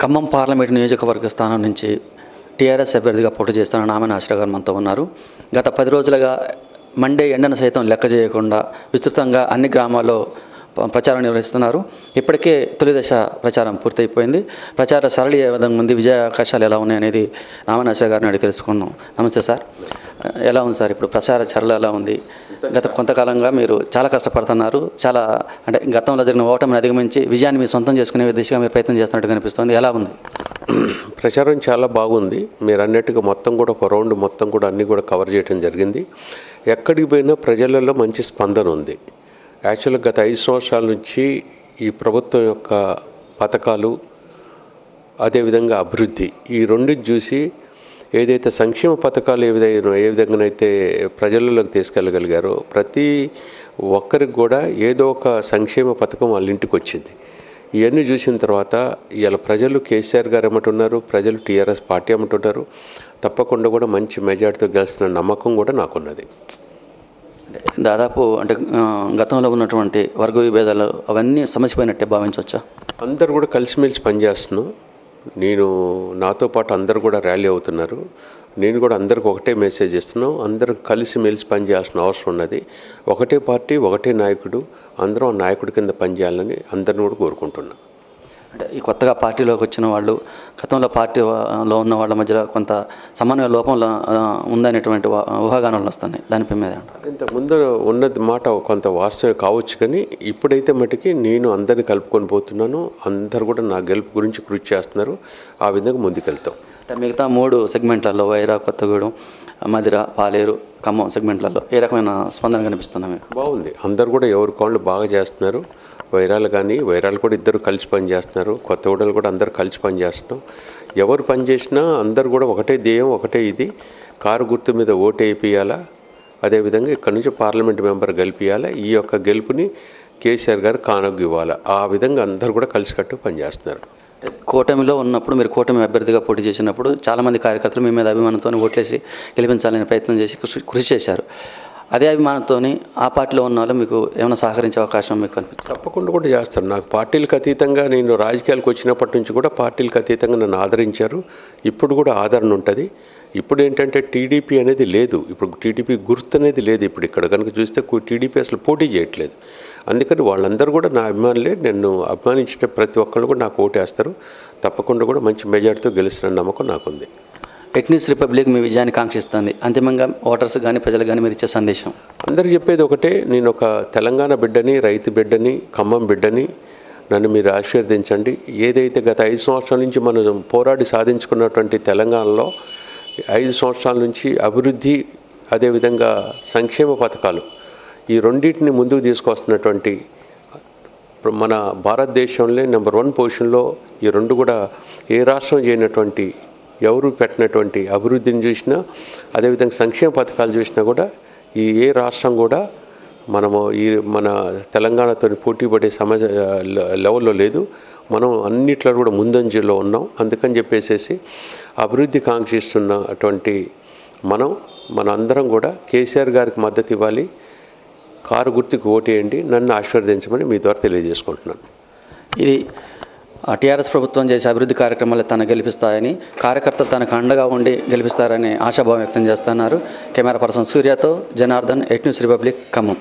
Khammam parliament నియోజకవర్గ స్థానం నుంచి టీఆర్ఎస్ అభ్యర్థిగా పోటీ చేస్తున్న నామని ఆశ్ర గారు మనతో ఉన్నారు. గత పది రోజులుగా మండే ఎండను సైతం లెక్క చేయకుండా విస్తృతంగా అన్ని గ్రామాల్లో ప్రచారం నిర్వహిస్తున్నారు. ఇప్పటికే తొలి దశ ప్రచారం పూర్తయిపోయింది. ప్రచార సరళి ఏ విధంగా ఉంది? విజయ అవకాశాలు ఎలా ఉన్నాయి అనేది గారిని అడిగి తెలుసుకున్నాం నమస్తే సార్. ఎలా ఉంది సార్ ఇప్పుడు ప్రచార చర్యలు ఎలా ఉంది? గత కొంతకాలంగా మీరు చాలా కష్టపడుతున్నారు. చాలా అంటే గతంలో జరిగిన ఓటమిని అధిగమించి విజయాన్ని మీరు సొంతం చేసుకునే దిశగా మీరు ప్రయత్నం చేస్తున్నట్టు కనిపిస్తుంది ఎలా ఉంది? ప్రచారం చాలా బాగుంది. మీరు అన్నట్టుగా మొత్తం కూడా ఒక రౌండ్ మొత్తం కూడా అన్నీ కూడా కవర్ చేయడం జరిగింది. ఎక్కడికి పోయినా ప్రజలలో మంచి స్పందన ఉంది. యాక్చువల్గా గత ఐదు సంవత్సరాల నుంచి ఈ ప్రభుత్వం యొక్క పథకాలు అదేవిధంగా అభివృద్ధి ఈ రెండు చూసి ఏదైతే సంక్షేమ పథకాలు ఏ విధంగా ఏ విధంగానైతే ప్రజలలోకి తీసుకెళ్ళగలిగారో ప్రతి ఒక్కరికి కూడా ఏదో ఒక సంక్షేమ పథకం వాళ్ళ ఇంటికి వచ్చింది. ఇవన్నీ చూసిన తర్వాత ఇవాళ ప్రజలు కేసీఆర్ గారు ఏమంటున్నారు ప్రజలు టీఆర్ఎస్ పార్టీ ఏమంటున్నారు తప్పకుండా కూడా మంచి మెజార్టీతో గెలుస్తున్న నమ్మకం కూడా నాకున్నది. దాదాపు అంటే గతంలో ఉన్నటువంటి వర్గ విభేదాలు అవన్నీ సమసిపోయినట్టే భావించవచ్చా? అందరు కూడా కలిసిమెలిసి పనిచేస్తున్నాం. నేను నాతో పాటు అందరు కూడా ర్యాలీ అవుతున్నారు. నేను కూడా అందరికి ఒకటే మెసేజ్ ఇస్తున్నాం అందరం కలిసిమెలిసి పనిచేయాల్సిన అవసరం ఉన్నది. ఒకటే పార్టీ ఒకటే నాయకుడు అందరం ఆ నాయకుడి కింద పనిచేయాలని అందరిని కూడా కోరుకుంటున్నాను అంటే ఈ కొత్తగా పార్టీలోకి వచ్చిన వాళ్ళు గతంలో పార్టీలో ఉన్న వాళ్ళ మధ్యలో కొంత సమన్వయ లోపం ఆ, ఉందనేటువంటి ఊహాగానాలు వస్తున్నాయి. దానిపై మీద ముందు ఉన్నది మాట కొంత వాస్తవే కావచ్చు కానీ ఇప్పుడైతే మటుకి నేను అందరిని కలుపుకొని పోతున్నాను. అందరు కూడా నా గెలుపు గురించి కృషి చేస్తున్నారు. ఆ విధంగా ముందుకెళ్తాం. అంటే మిగతా మూడు సెగ్మెంట్లలో వైరా కొత్తగూడెం మదిర పాలేరు ఖమ్మం సెగ్మెంట్లలో ఏ రకమైన స్పందన కనిపిస్తుంది మీకు? బాగుంది. అందరు కూడా ఎవరి కాళ్ళు బాగా చేస్తున్నారు. వైరాలు కానీ వైరాలు కూడా ఇద్దరు కలిసి పని చేస్తున్నారు కొత్త ఊడలు కూడా అందరు కలిసి పనిచేస్తున్నాం. ఎవరు పని చేసినా అందరు కూడా ఒకటే ధ్యేయం ఒకటే ఇది. కారు గుర్తు మీద ఓటు వేయియాలా అదేవిధంగా ఇక్కడ నుంచి పార్లమెంట్ మెంబర్ గెలిపియాలా ఈ యొక్క గెలుపుని కేసీఆర్ గారు కానుగ్గు ఇవ్వాలి? ఆ విధంగా అందరు కూడా కలిసికట్టు పనిచేస్తున్నారు. కూటమిలో ఉన్నప్పుడు మీరు కూటమి అభ్యర్థిగా పోటీ చేసినప్పుడు చాలామంది కార్యకర్తలు మీ మీద అభిమానంతో ఓట్లేసి గెలిపించాలని ప్రయత్నం చేసి కృషి కృషి చేశారు. అదే అభిమానంతో ఆ పార్టీలో ఉన్న వాళ్ళు మీకు ఏమైనా సహకరించే అవకాశం మీకు అనిపిస్తుంది తప్పకుండా కూడా చేస్తాను నాకు పార్టీలకు అతీతంగా నేను రాజకీయాలకు వచ్చినప్పటి నుంచి కూడా పార్టీలకు అతీతంగా నన్ను ఆదరించారు. ఇప్పుడు కూడా ఆదరణ ఉంటుంది. ఇప్పుడు ఏంటంటే టీడీపీ అనేది లేదు. ఇప్పుడు టీడీపీ గుర్తు అనేది లేదు. ఇప్పుడు ఇక్కడ కనుక చూస్తే టీడీపీ అసలు పోటీ చేయట్లేదు. అందుకని వాళ్ళందరూ కూడా నా అభిమానులే. నన్ను అభిమానించే ప్రతి ఒక్కళ్ళు కూడా నాకు ఓటేస్తారు. తప్పకుండా కూడా మంచి మెజార్టీతో గెలుస్తున్న నమ్మకం నాకుంది. ఎట్నీస్ రిపబ్లిక్ మీ విజయాన్ని కాంక్షిస్తుంది. అంతిమంగా ఓటర్స్ కానీ ప్రజలు కానీ మీరు ఇచ్చే సందేశం. అందరు చెప్పేది ఒకటే నేను ఒక తెలంగాణ బిడ్డని రైతు బిడ్డని ఖమ్మం బిడ్డని నన్ను మీరు ఆశీర్వదించండి. ఏదైతే గత ఐదు సంవత్సరాల నుంచి మనం పోరాడి సాధించుకున్నటువంటి తెలంగాణలో ఐదు సంవత్సరాల నుంచి అభివృద్ధి అదేవిధంగా సంక్షేమ పథకాలు ఈ రెండింటిని ముందుకు తీసుకొస్తున్నటువంటి ఇప్పుడు మన భారతదేశంలో నెంబర్ వన్ పొజిషన్లో ఈ రెండు కూడా ఏ రాష్ట్రం చేయనటువంటి ఎవరు పెట్టినటువంటి అభివృద్ధిని చూసినా అదేవిధంగా సంక్షేమ పథకాలు చూసినా కూడా ఈ ఏ రాష్ట్రం కూడా మనము ఈ మన తెలంగాణతో పోటీ పడే సమాజ లెవెల్లో లేదు. మనం అన్నిట్లో కూడా ముందంజలో ఉన్నాం. అందుకని చెప్పేసేసి అభివృద్ధి కాంక్షిస్తున్నటువంటి మనం మన అందరం కూడా కేసీఆర్ గారికి మద్దతు ఇవ్వాలి. కారు గుర్తుకు ఓటేయండి. నన్ను ఆశీర్వదించమని మీ ద్వారా తెలియజేసుకుంటున్నాను. ఇది టీఆర్ఎస్ ప్రభుత్వం చేసే అభివృద్ధి కార్యక్రమాలు తను గెలిపిస్తాయని కార్యకర్తలు తనకు అండగా ఉండి గెలిపిస్తారని ఆశాభావం వ్యక్తం చేస్తున్నారు. Camera person సూర్యతో Janardhan at news republic Khammam.